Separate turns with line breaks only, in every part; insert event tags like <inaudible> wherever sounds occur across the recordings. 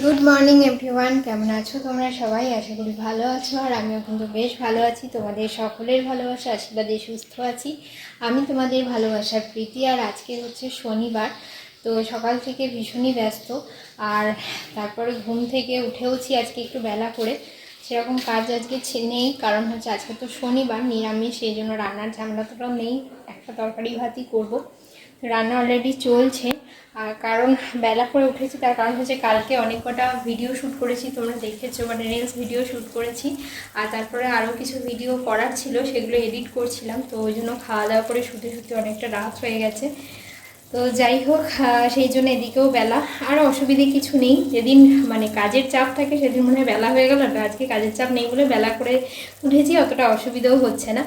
Good morning everyone কেমন আছো তোমরা সবাই? আশা করি ভালো আছো, আর আমিও কিন্তু বেশ ভালো আছি। তোমাদের সকলের ভালোবাসা, আশীর্বাদে সুস্থ আছি। আমি তোমাদের ভালোবাসার প্রীতি, আর আজকে হচ্ছে শনিবার, তো সকাল থেকে ভীষণই ব্যস্ত, আর তারপরে ঘুম থেকে উঠেওছি আজকে একটু বেলা করে। সেরকম কাজ আজকে নেই, কারণ হচ্ছে আজকে তো শনিবার, নিরামিষ, সেই জন্য রান্নার ঝামেলা ঝামেলাটাও নেই। একটা তরকারি ভাতই করব। রান্না অলরেডি চলছে আর কারণ বেলা করে উঠেছি, তার কারণ হচ্ছে কালকে অনেক কটা ভিডিও শ্যুট করেছি, তোমরা দেখেছ মানে রিলস ভিডিও শ্যুট করেছি। আর তারপরে আরও কিছু ভিডিও করার ছিল, সেগুলো এডিট করছিলাম, তো ওই জন্য খাওয়া দাওয়া করে শুতে শুতে অনেকটা রাত হয়ে গেছে। তো যাই হোক সেই জন্য এদিকেও বেলা। আর অসুবিধে কিছু নেই, যেদিন মানে কাজের চাপ থাকে সেদিন মনে বেলা হয়ে গেল আর আজকে কাজের চাপ নেই বলে বেলা করে উঠেছি, অতটা অসুবিধাও হচ্ছে না।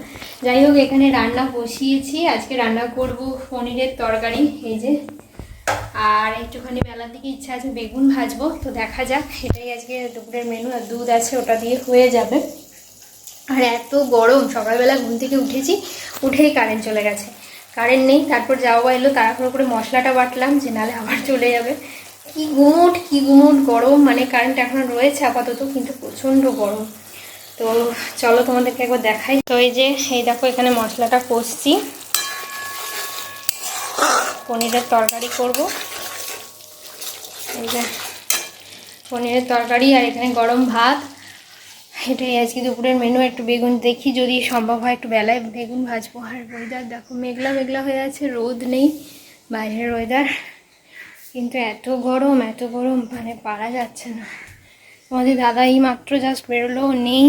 যাই হোক, এখানে রান্না বসিয়েছি, আজকে রান্না করব পনিরের তরকারি, এই যে আর একটুখানি বেলার দিকে ইচ্ছা আছে বেগুন ভাজবো, তো দেখা যাক, এটাই আজকে দুপুরের মেনু আর দুধ আছে ওটা দিয়ে হয়ে যাবে। আর এত গরম, সকালবেলা ঘুম থেকে উঠেছি, উঠেই কারেন্ট চলে গেছে। কারেন্ট নেই, তারপর যাওয়া এলো, তাড়াহুড়ো করে মশলাটা বাটলাম, যে নালে আবার চলে যাবে। কি গুমোট কি গুমোট গরম মানে কারেন্ট এখন রয়েছে আপাতত, কিন্তু প্রচণ্ড গরম। তো চলো তোমাদেরকে একবার দেখাই। তো এই যে, এই দেখো এখানে মশলাটা কষছি। পনিরের তরকারি করব। এই পনিরের তরকারি আর এখানে গরম ভাত। এটাই আজকে দুপুরের মেনু একটু বেগুন দেখি যদি সম্ভব হয়। একটু বেলায় বেগুন ভাজবো। আর ওয়েদার দেখো, মেঘলা মেঘলা হয়ে আছে, রোদ নেই, বাইরের ওয়েদার কিন্তু এত গরম এত গরম মানে পারা যাচ্ছে না। আমাদের দাদা এই মাত্র জাস্ট বেরোলো নেই।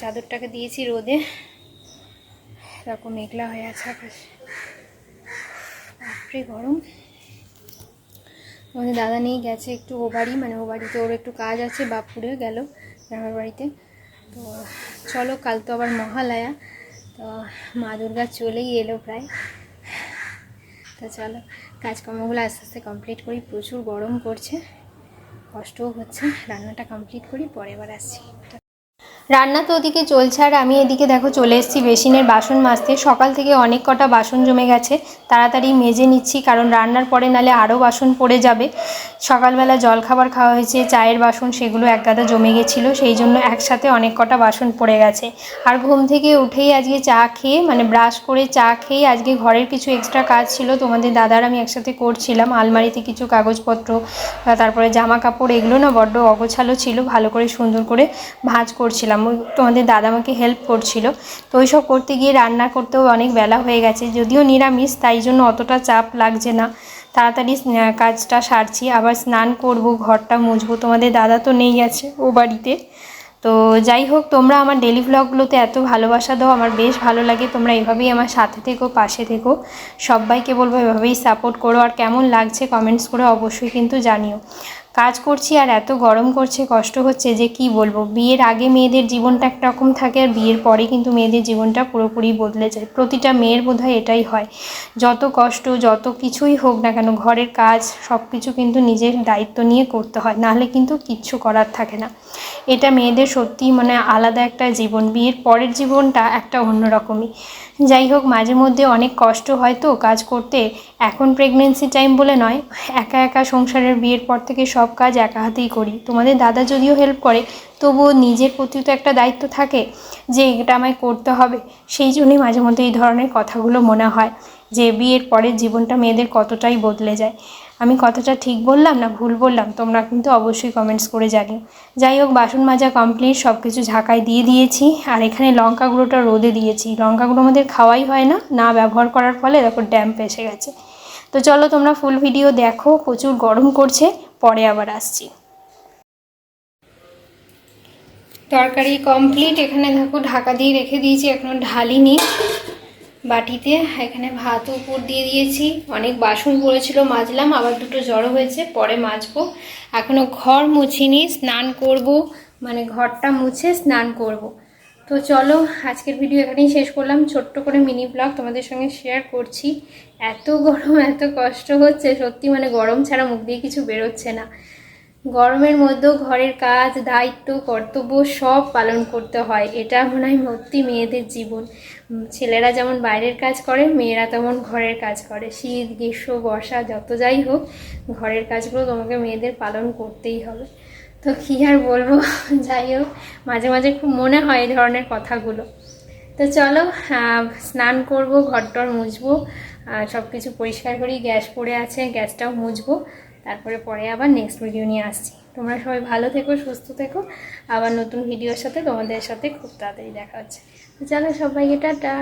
চাদরটাকে দিয়েছি রোদে। এরকম মেঘলা হয়ে আছে আকাশ। বাপরে, গরম। আমাদের দাদা নেই গেছে একটু ও বাড়ি মানে ও বাড়িতে ওর একটু কাজ আছে বাপুরে গেল গ্রামের বাড়িতে তো চলো, কাল তো আবার মহালয়া। তো মা দুর্গা চলেই এলো প্রায়। তো চলো, কাজকর্মগুলো আস্তে আস্তে কমপ্লিট করি। প্রচুর গরম করছে, কষ্টও হচ্ছে। রান্নাটা কমপ্লিট করি, পরে এবার আসছি। রান্না তো ওদিকে চলছে, আর আমি এদিকে দেখো চলে এসেছি বেসিনের বাসন মাজতে। সকাল থেকে অনেক কটা বাসন জমে গেছে, তাড়াতাড়ি মেজে নিচ্ছি, কারণ রান্নার পরে নালে আরও বাসন পড়ে যাবে। সকালবেলা জলখাবার খাওয়া হয়েছে, চায়ের বাসন সেগুলো এক গাদা জমে গেছিল, সেই জন্য একসাথে অনেক কটা বাসন পড়ে গেছে। আর ঘুম থেকে উঠেই আজকে চা খেয়ে মানে ব্রাশ করে চা খেয়ে আজকে ঘরের কিছু এক্সট্রা কাজ ছিল, তোমাদের দাদার আমি একসাথে করছিলাম, আলমারিতে কিছু কাগজপত্র, তারপরে জামা কাপড় এগুলো না বড্ড অগোছালো ছিল, ভালো করে সুন্দর করে ভাঁজ করছিলাম। ওই তোমাদের দাদা আমাকে হেল্প করছিল। তো ওইসব করতে গিয়ে রান্না করতেও অনেক বেলা হয়ে গেছে। যদিও নিরামিষ, তাই জন্য অতটা চাপ লাগছে না। তাড়াতাড়ি কাজটা সারছি, আবার স্নান করব, ঘরটা মুছবো। তোমাদের দাদা তো নেই আছে ও বাড়িতে। তো যাই হোক, তোমরা আমার ডেলি ভ্লগগুলোতে এত ভালোবাসা দাও, আমার বেশ ভালো লাগে। তোমরা এভাবেই আমার সাথে থেকো, পাশে থেকো। সবাইকে বলব এভাবেই সাপোর্ট করো। আর কেমন লাগছে কমেন্টস করে অবশ্যই কিন্তু জানিও। কাজ করছি আর এত গরম করছে, কষ্ট হচ্ছে যে কি বলব? বিয়ের আগে মেয়েদের জীবনটা একরকম থাকে আর বিয়ের পরে কিন্তু মেয়েদের জীবনটা পুরোপুরি বদলে যায়। প্রতিটা মেয়ের বোধহয় এটাই হয়। যত কষ্ট, যত কিছুই হোক না কেন, ঘরের কাজ সব কিছু কিন্তু নিজের দায়িত্ব নিয়ে করতে হয়, নাহলে কিন্তু কিচ্ছু করার থাকে না। এটা মেয়েদের সত্যি মানে আলাদা একটা জীবন। বিয়ের পরের জীবনটা একটা অন্যরকমই যাই হোক, মাঝে মধ্যে অনেক কষ্ট হয় তো কাজ করতে। এখন প্রেগনেন্সি টাইম বলে নয়, একা একা সংসারের বিয়ের পর থেকে সব কাজ একা হাতেই করি। তোমাদের দাদা যদিও হেল্প করে, তবুও নিজের প্রতি তো একটা দায়িত্ব থাকে যে এটা আমায় করতে হবে। সেই জন্যই মাঝে মধ্যে এই ধরনের কথাগুলো মনে হয় যে বিয়ের পরের জীবনটা মেয়েদের কতটাই বদলে যায়। আমি কথাটা ঠিক বললাম না ভুল বললাম? তোমরা কিন্তু অবশ্যই কমেন্টস করে জানিও। যাই হোক, বাসন মাজা কমপ্লিট সব কিছু ঝাঁকায় দিয়ে দিয়েছি। আর এখানে লঙ্কা গুঁড়োটা রোদে দিয়েছি। লঙ্কা গুঁড়ো আমাদের খাওয়াই হয় না না ব্যবহার করার ফলে দেখো ড্যাম্প এসে গেছে। তো চলো তোমরা ফুল ভিডিও দেখো, প্রচুর গরম করছে। পরে আবার আসছি। তরকারি কমপ্লিট এখানে দেখো ঢাকা দিয়ে রেখে দিয়েছি, এখনও ঢালিনি। বাটিতে এখানে ভাত উপর দিয়ে দিয়েছি। অনেক বাসন পড়েছিল, মাজলাম, আবার দুটো জড়ো হয়েছে, পরে মাজবো। এখনও ঘর মুছিনি, স্নান করব মানে ঘরটা মুছে স্নান করব। তো চলো, আজকের ভিডিও এখানেই শেষ করলাম। ছোট্ট করে মিনি ব্লগ তোমাদের সঙ্গে শেয়ার করছি। এত গরম, এত কষ্ট হচ্ছে, সত্যি মানে গরম ছাড়া মুখ দিয়ে কিছু বেরোচ্ছে না। গরমের মধ্যেও ঘরের কাজ, দায়িত্ব, কর্তব্য সব পালন করতে হয়। এটা মনে হয় ভর্তি মেয়েদের জীবন। ছেলেরা যেমন বাইরের কাজ করে, মেয়েরা তেমন ঘরের কাজ করে। শীত, গ্রীষ্ম, বর্ষা, যত যাই হোক, ঘরের কাজগুলো তোমাকে মেয়েদের পালন করতেই হবে। তো কী আর বলব? <laughs> যাই হোক, মাঝে মাঝে খুব মনে হয় এই ধরনের কথাগুলো। তো চলো স্নান করব ঘরটর মুছবো। সব কিছু পরিষ্কার করি গ্যাস পড়ে আছে, গ্যাসটাও মুছবো। তারপরে পরে আবার নেক্সট ভিডিও নিয়ে আসছি। তোমরা সবাই ভালো থেকো, সুস্থ থেকো। আবার নতুন ভিডিওর সাথে তোমাদের সাথে খুব তাড়াতাড়ি দেখা হচ্ছে। চলো সবাইকে টাটা।